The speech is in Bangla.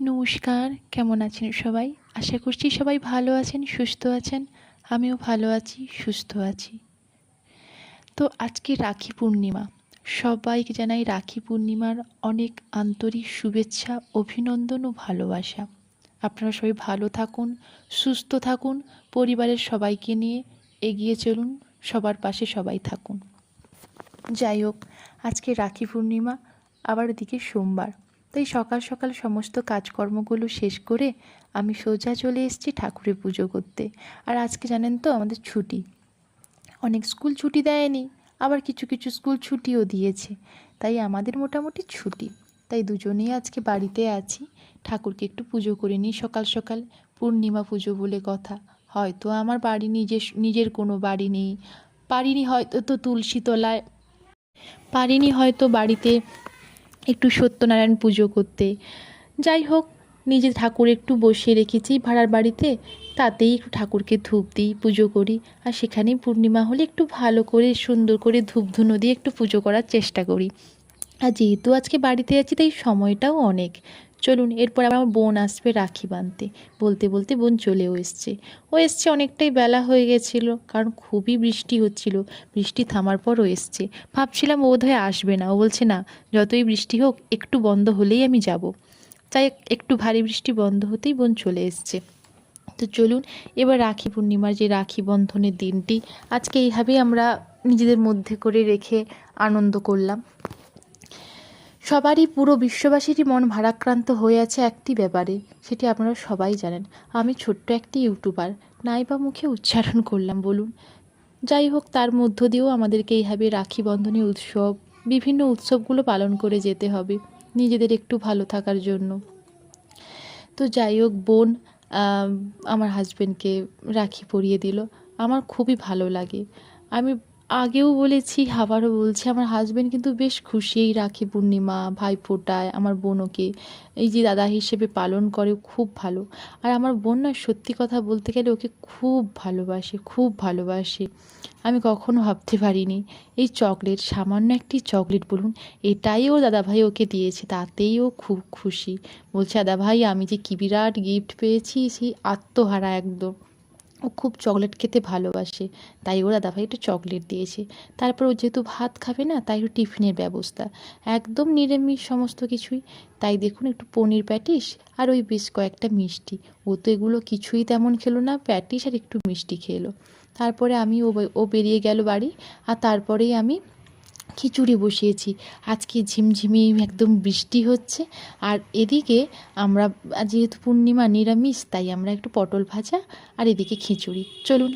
নমস্কার, কেমন আছেন সবাই? আশা করছি সবাই ভালো আছেন, সুস্থ আছেন। আমিও ভালো আছি, সুস্থ আছি। তো আজকে রাখি পূর্ণিমা। সবাইকে জানাই রাখি পূর্ণিমার অনেক আন্তরিক শুভেচ্ছা, অভিনন্দন ও ভালোবাসা। আপনারা সবাই ভালো থাকুন, সুস্থ থাকুন, পরিবারের সবাইকে নিয়ে এগিয়ে চলুন, সবার পাশে সবাই থাকুন। যাই হোক, আজকে রাখি পূর্ণিমা, আবার ওদিকে সোমবার। তাই সকাল সকাল সমস্ত কাজকর্মগুলো শেষ করে আমি সোজা চলে এসেছি ঠাকুরের পুজো করতে। আর আজকে জানেন তো আমাদের ছুটি। অনেক স্কুল ছুটি দেয়নি, আবার কিছু কিছু স্কুল ছুটিও দিয়েছে। তাই আমাদের মোটামুটি ছুটি। তাই দুজনেই আজকে বাড়িতে আছি। ঠাকুরকে একটু পুজো করে নিই সকাল সকাল। পূর্ণিমা পুজো বলে কথা। হয়তো আমার বাড়ি নিজের নিজের কোনো বাড়ি নেই। পারিনি হয়তো তো তুলসী তলায়। পারিনি হয়তো বাড়িতে একটু সত্যনারায়ণ পুজো করতে। যাই হোক, নিজে ঠাকুর একটু বসিয়ে রেখেছি ভাড়ার বাড়িতে, তাতেই একটু ঠাকুরকে ধূপ দিই, পুজো করি। আর সেখানে পূর্ণিমা হলে একটু ভালো করে, সুন্দর করে ধূপ ধুনো দিয়ে একটু পুজো করার চেষ্টা করি। আর যেহেতু আজকে বাড়িতে আছি, তাই সময়টাও অনেক। চলুন, এরপর আমার বোন আসবে রাখি বাঁধতে বলতে বলতে বোন চলেও এসছে। ও এসছে অনেকটাই বেলা হয়ে গেছিল, কারণ খুবই বৃষ্টি হচ্ছিল। বৃষ্টি থামার পরও এসছে। ভাবছিলাম ও বোধহয় আসবে না। ও বলছে, না, যতই বৃষ্টি হোক, একটু বন্ধ হলেই আমি যাব। তাই একটু ভারী বৃষ্টি বন্ধ হতেই বোন চলে এসছে। তো চলুন, এবার রাখি পূর্ণিমার যে রাখি বন্ধনের দিনটি, আজকে এইভাবেই আমরা নিজেদের মধ্যে করে রেখে আনন্দ করলাম। সবারই পুরো বিশ্ববাসীরই মন ভারাক্রান্ত হয়ে আছে একটি ব্যাপারে, সেটি আপনারা সবাই জানেন। আমি ছোট্ট একটি ইউটিউবার নাই বা মুখে উচ্চারণ করলাম, বলুন। যাই হোক, তার মধ্য দিয়েও আমাদেরকে এইভাবে রাখি বন্ধনী উৎসব, বিভিন্ন উৎসবগুলো পালন করে যেতে হবে, নিজেদের একটু ভালো থাকার জন্য। তো যাই হোক, বোন আমার হাজব্যান্ডকে রাখি পরিয়ে দিল। আমার খুবই ভালো লাগে। আমি আগেও বলেছি, আবারও বলছি, আমার হাজব্যান্ড কিন্তু বেশ খুশি এই রাখি পূর্ণিমা, ভাইফোঁটায়, আমার বোনকে। এই যে দাদা হিসেবে পালন করে খুব ভালো। আর আমার বোন না সত্যি কথা বলতে গেলে ওকে খুব ভালোবাসে খুব ভালোবাসে। আমি কখনো ভাবতে পারিনি। এই চকলেট, সামান্য একটি চকলেট বলুন, এটাই ও দাদাভাই ওকে দিয়েছে, তাতেই ও খুব খুশি। বলছে, দাদাভাই, আমি যে কী বিরাট গিফট পেয়েছি, সেই আত্মহারা একদম। ও খুব চকলেট খেতে ভালোবাসে। তাই ওরা দাদাভাই একটু চকলেট দিয়েছে। তারপর ও যেহেতু ভাত খাবে না, তাই একটু টিফিনের ব্যবস্থা। একদম নিরামিষ সমস্ত কিছুই। তাই দেখুন একটু পনির প্যাটিস আর ওই বেশ কয়েকটা মিষ্টি। ও তো এগুলো কিছুই তেমন খেলো না, প্যাটিস আর একটু মিষ্টি খেলো। তারপরে আমি ও ও বেরিয়ে গেল বাড়ি। আর তারপরেই আমি খিচুড়ি বসিয়েছি। আজকে ঝিমঝিমি একদম বৃষ্টি হচ্ছে। আর এদিকে আমরা, যেহেতু পূর্ণিমা নিরামিষ, তাই আমরা একটু পটল ভাজা আর এদিকে খিচুড়ি। চলুন।